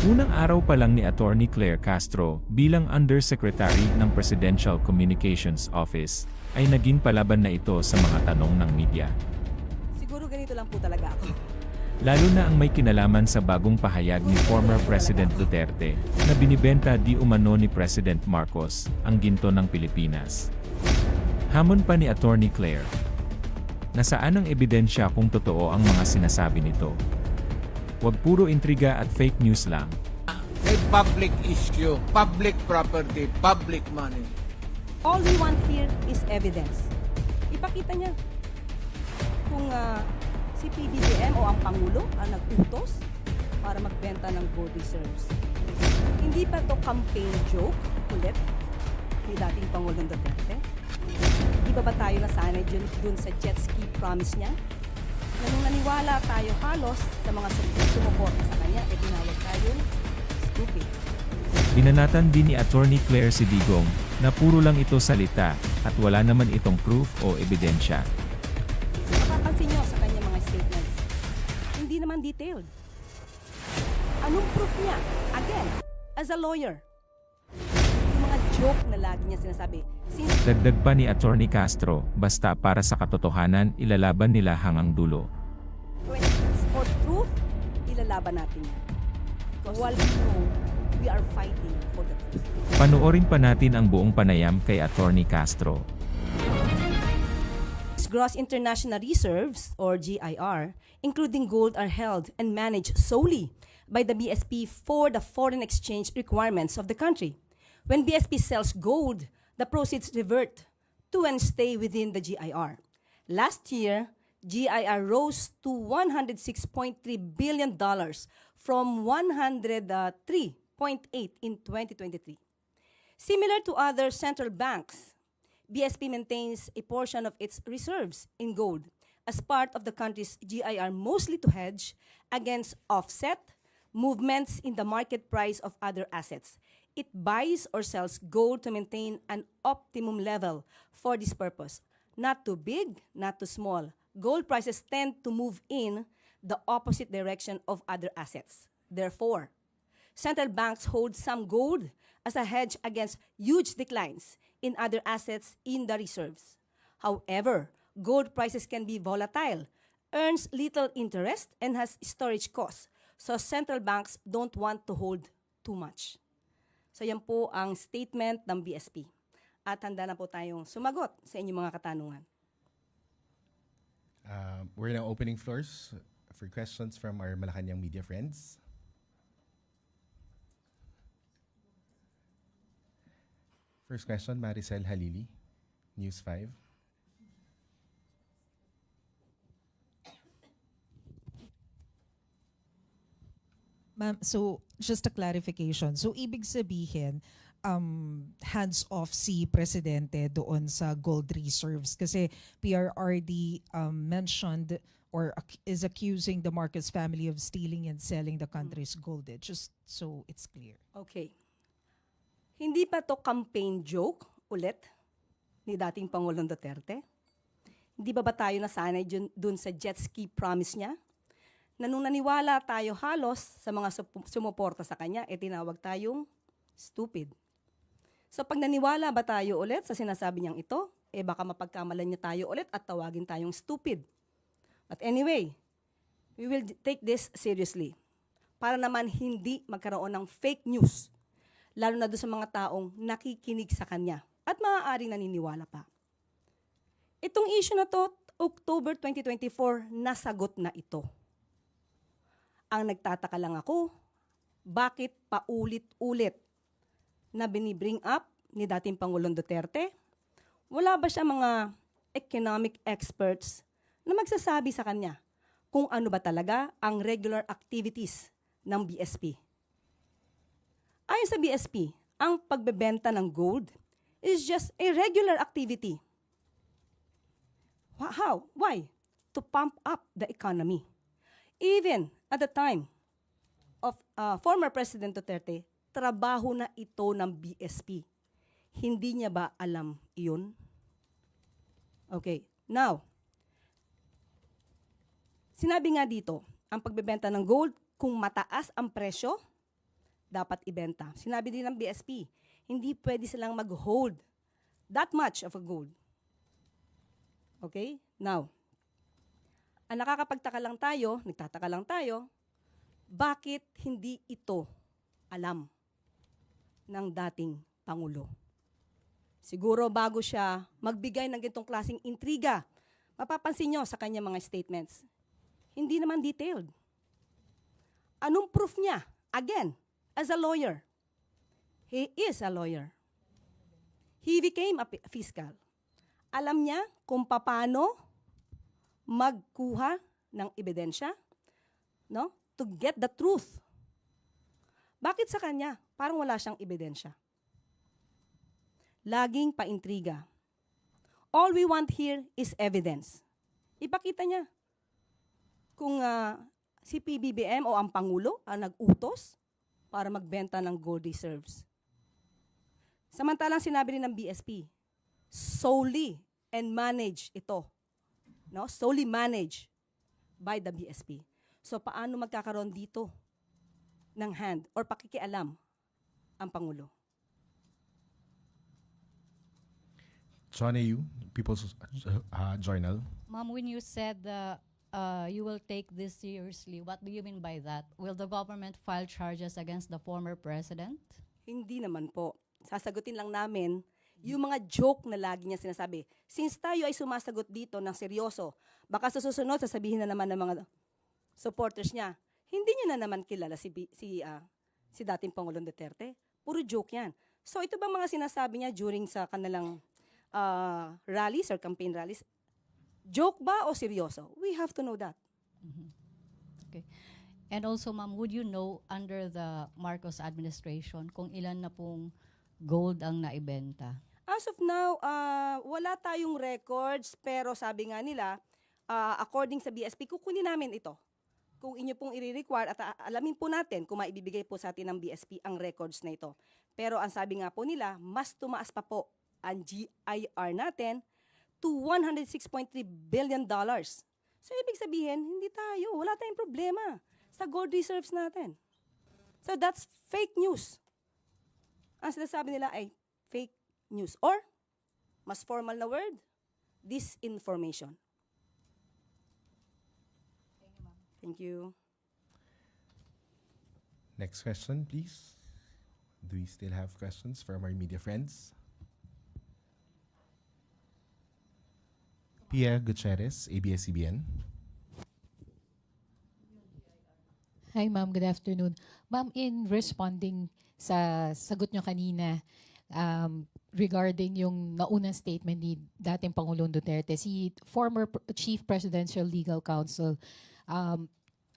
Unang araw pa lang ni Attorney Claire Castro bilang Undersecretary ng Presidential Communications Office ay naging palaban na ito sa mga tanong ng media. Siguro ganito lang po talaga ako. Lalo na ang may kinalaman sa bagong pahayag ni former President Duterte na binibenta di umano ni President Marcos ang ginto ng Pilipinas. Hamon pa ni Attorney Claire. Nasaan ang ebidensya kung totoo ang mga sinasabi nito? Huwag puro intriga at fake news lang. a public issue, public property, public money. All we want here is evidence. Ipakita niya kung ah, si PBBM o ang Pangulo ang nag-utos para magbenta ng gold reserves. Hindi pa to campaign joke ulit ni dating Pangulong Duterte. Di ba ba tayo nasanay dun, dun sa jet ski promise niya? Na nung naniwala tayo halos sa mga sum- sumuporta sa kanya, eh tinawag tayong stupid. Binanatan din ni Attorney Claire si Digong na puro lang ito salita at wala naman itong proof o ebidensya. Mapapansin nyo sa kanyang mga statements. Hindi naman detailed. Anong proof niya? Again, as a lawyer. Joke na lagi niya sinasabi. Since Dagdag pa ni Attorney Castro, basta para sa katotohanan ilalaban nila hanggang dulo. when it's for truth, ilalaban natin yan. Because while we know, we are fighting for the truth. Panoorin pa natin ang buong panayam kay Attorney Castro. Gross International Reserves, or GIR, including gold, are held and managed solely by the BSP for the foreign exchange requirements of the country. When BSP sells gold, the proceeds revert to and stay within the GIR. Last year, GIR rose to $106.3 billion from $103.8 in 2023. Similar to other central banks, BSP maintains a portion of its reserves in gold as part of the country's GIR, mostly to hedge against offset movements in the market price of other assets. It buys or sells gold to maintain an optimum level for this purpose. Not too big, not too small. Gold prices tend to move in the opposite direction of other assets. Therefore, central banks hold some gold as a hedge against huge declines in other assets in the reserves. However, gold prices can be volatile, earns little interest, and has storage costs. So central banks don't want to hold too much. So yan po ang statement ng BSP. At handa na po tayong sumagot sa inyong mga katanungan. Uh, we're now opening floors for questions from our Malacanang media friends. First question, Maricel Halili, News 5. Ma'am, so just a clarification. So ibig sabihin, um, hands off si Presidente doon sa gold reserves kasi PRRD um, mentioned or ac- is accusing the Marcos family of stealing and selling the country's gold. eh, Just so it's clear. Okay. Hindi pa to campaign joke ulit ni dating Pangulong Duterte? Hindi ba ba tayo nasanay dun, dun sa jet ski promise niya? Na nung naniwala tayo halos sa mga sumuporta sa kanya, eh tinawag tayong stupid. So pag naniwala ba tayo ulit sa sinasabi niyang ito, eh baka mapagkamalan niya tayo ulit at tawagin tayong stupid. But anyway, we will take this seriously para naman hindi magkaroon ng fake news lalo na doon sa mga taong nakikinig sa kanya at maaaring naniniwala pa. Itong issue na to, October 2024, nasagot na ito. Ang nagtataka lang ako, bakit paulit-ulit na binibring up ni dating Pangulong Duterte? Wala ba siya mga economic experts na magsasabi sa kanya kung ano ba talaga ang regular activities ng BSP? Ayon sa BSP, ang pagbebenta ng gold is just a regular activity. How? Why? To pump up the economy. Even at the time of uh, former President Duterte, trabaho na ito ng BSP. Hindi niya ba alam iyon? Okay. Now, sinabi nga dito, ang pagbebenta ng gold, kung mataas ang presyo, dapat ibenta. Sinabi din ng BSP, hindi pwede silang mag-hold that much of a gold. Okay? Now, ang nakakapagtaka lang tayo, nagtataka lang tayo, bakit hindi ito alam ng dating Pangulo? Siguro bago siya magbigay ng ganitong klaseng intriga, mapapansin nyo sa kanya mga statements, hindi naman detailed. Anong proof niya? Again, as a lawyer. He is a lawyer. He became a fiscal. Alam niya kung paano magkuha ng ebidensya, no? To get the truth. Bakit sa kanya? Parang wala siyang ebidensya. Laging paintriga. All we want here is evidence. Ipakita niya kung ah, si PBBM o ang Pangulo ang nag-utos para magbenta ng gold reserves. Samantalang sinabi rin ng BSP, solely and manage ito. No? Solely managed by the BSP. So paano magkakaroon dito ng hand or pakikialam ang Pangulo? John Ayu, People's uh, Journal. Ma'am, when you said uh, uh, you will take this seriously, what do you mean by that? Will the government file charges against the former president? Hindi naman po. Sasagutin lang namin yung mga joke na lagi niya sinasabi. Since tayo ay sumasagot dito ng seryoso, baka sa susunod sasabihin na naman ng mga supporters niya, hindi niya na naman kilala si, si, ah, si dating Pangulong Duterte. Puro joke yan. So ito ba mga sinasabi niya during sa kanilang ah, rallies or campaign rallies? Joke ba o seryoso? We have to know that. Okay. And also, ma'am, would you know under the Marcos administration kung ilan na pong gold ang naibenta? As of now, ah, wala tayong records pero sabi nga nila, ah, according sa BSP, kukunin namin ito. Kung inyo pong i-require at alamin po natin kung maibibigay po sa atin ng BSP ang records na ito. Pero ang sabi nga po nila, mas tumaas pa po ang GIR natin to 106.3 billion dollars. So ibig sabihin, hindi tayo, wala tayong problema sa gold reserves natin. So that's fake news ang sinasabi nila ay fake news or mas formal na word, disinformation. Thank you. Next question, please. Do we still have questions from our media friends? Pia Gutierrez, ABS-CBN. Hi ma'am, good afternoon. Ma'am, in responding sa sagot nyo kanina um, regarding yung naunang statement ni dating Pangulong Duterte, si former Chief Presidential Legal Counsel, um,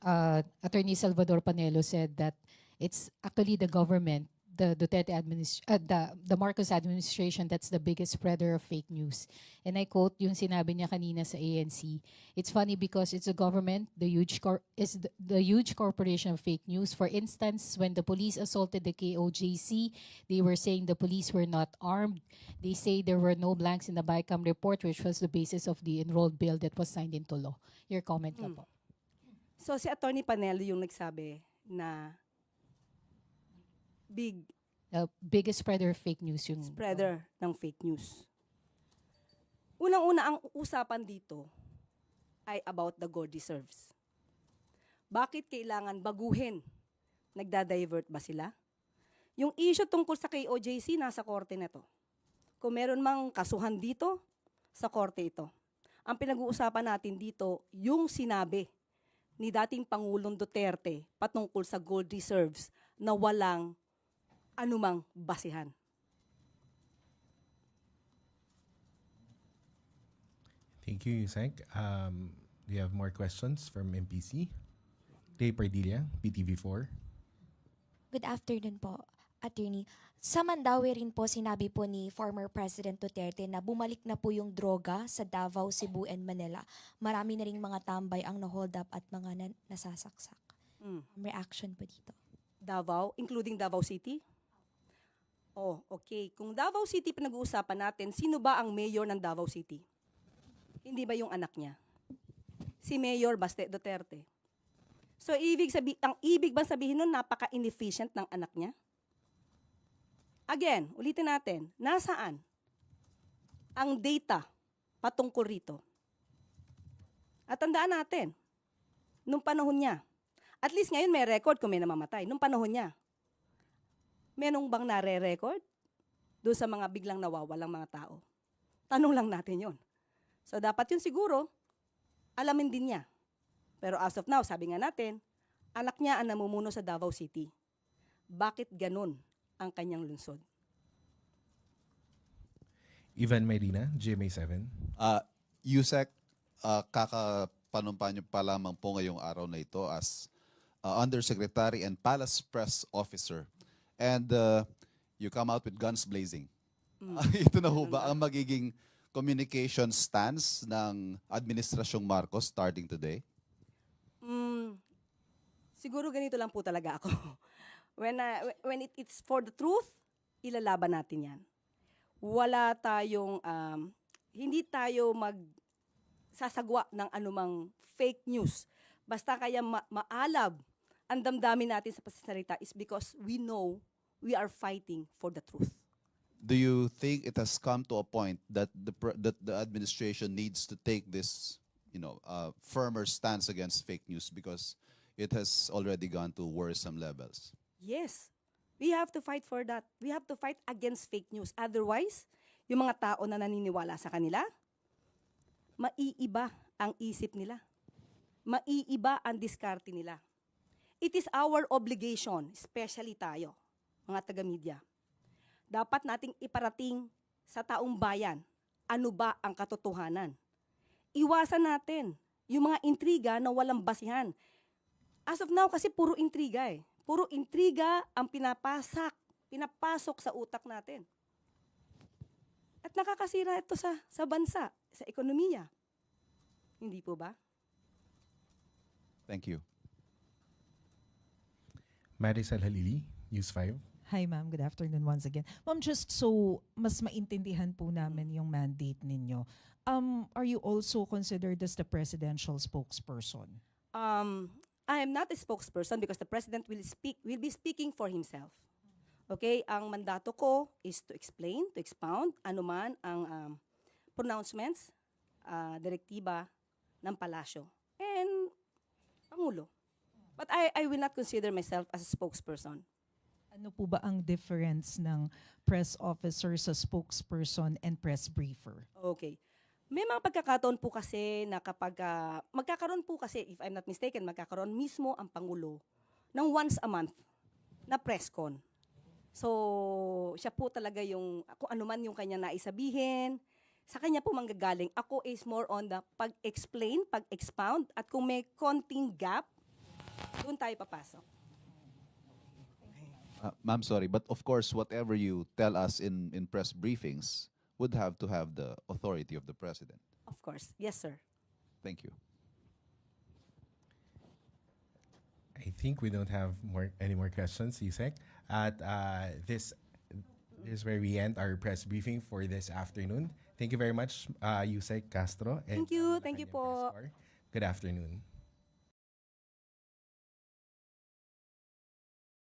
uh, Attorney Salvador Panelo said that it's actually the government, the Duterte administration, uh, the, the Marcos administration that's the biggest spreader of fake news. And I quote yung sinabi niya kanina sa ANC, it's funny because it's the government, the huge cor- is the, the huge corporation of fake news. For instance, when the police assaulted the KOJC, they were saying the police were not armed. They say there were no blanks in the BICAM report, which was the basis of the enrolled bill that was signed into law. Your comment ka po. So si Attorney Panelo yung nagsabi na big The biggest spreader of fake news yung spreader ng fake news. Unang-una ang usapan dito ay about the gold reserves. Bakit kailangan baguhin? Nagda-divert ba sila? Yung issue tungkol sa KOJC, nasa korte na to. Kung meron mang kasuhan dito, sa korte ito. Ang pinag-uusapan natin dito, yung sinabi ni dating Pangulong Duterte patungkol sa gold reserves na walang anumang basihan. Thank you, Yusek. Um, do you have more questions from MPC? Ray Pardilla, PTV4. Good afternoon po, attorney. Sa Mandawi rin po sinabi po ni former President Duterte na bumalik na po yung droga sa Davao, Cebu, and Manila. Marami na ring mga tambay ang na-hold up at mga na- nasasaksak. Mm. Reaction po dito. Davao, including Davao City? Oh, okay. Kung Davao City pinag-uusapan natin, sino ba ang mayor ng Davao City? Hindi ba yung anak niya? Si Mayor Baste Duterte. So, ibig sabi, ang ibig bang sabihin nun, napaka-inefficient ng anak niya? Again, ulitin natin, nasaan ang data patungkol rito? At tandaan natin, nung panahon niya, at least ngayon may record kung may namamatay, nung panahon niya, menong bang nare-record doon sa mga biglang nawawalang mga tao? Tanong lang natin yon. So dapat yun siguro, alamin din niya. Pero as of now, sabi nga natin, anak niya ang namumuno sa Davao City. Bakit ganun ang kanyang lungsod? Ivan Medina, GMA7. Uh, USEC, uh, kakapanumpa niyo pa lamang po ngayong araw na ito as uh, Undersecretary and Palace Press Officer. And uh, you come out with guns blazing. ito na ho ba ang magiging communication stance ng Administrasyong Marcos starting today? Mm, siguro ganito lang po talaga ako. when I- when it, it's for the truth, ilalaban natin yan. Wala tayong, um, hindi tayo mag sasagwa ng anumang fake news. Basta kaya ma- maalab ang damdamin natin sa pasasalita is because we know we are fighting for the truth. Do you think it has come to a point that the that the administration needs to take this, you know, uh, firmer stance against fake news because it has already gone to worrisome levels? Yes. We have to fight for that. We have to fight against fake news. Otherwise, yung mga tao na naniniwala sa kanila, maiiba ang isip nila. Maiiba ang diskarte nila. It is our obligation, especially tayo, mga taga-media. Dapat nating iparating sa taong bayan ano ba ang katotohanan. Iwasan natin yung mga intriga na walang basihan. As of now, kasi puro intriga eh. Puro intriga ang pinapasak, pinapasok sa utak natin. At nakakasira ito sa, sa bansa, sa ekonomiya. Hindi po ba? Thank you. Marisol Halili, News 5. Hi ma'am, good afternoon once again. Ma'am, just so mas maintindihan po namin yung mandate ninyo, um, are you also considered as the presidential spokesperson? Um, I am not a spokesperson because the president will speak will be speaking for himself. Okay, ang mandato ko is to explain, to expound anuman ang um, pronouncements, uh, direktiba ng palasyo and pangulo. But I I will not consider myself as a spokesperson. Ano po ba ang difference ng press officer sa spokesperson and press briefer? Okay. May mga pagkakataon po kasi na kapag ah, magkakaroon po kasi, if I'm not mistaken, magkakaroon mismo ang Pangulo ng once a month na press con. So, siya po talaga yung, kung ano man yung kanya naisabihin, sa kanya po manggagaling. Ako is more on the pag-explain, pag-expound, at kung may konting gap, doon tayo papasok. Uh, ma'am, sorry, but of course, whatever you tell us in, in press briefings would have to have the authority of the president. Of course. Yes, sir. Thank you. I think we don't have more any more questions, Yusek. At uh, this, this is where we end our press briefing for this afternoon. Thank you very much, uh, Yusek Castro. and, Thank you. Thank you Malacanang Press po. Corps. Good afternoon.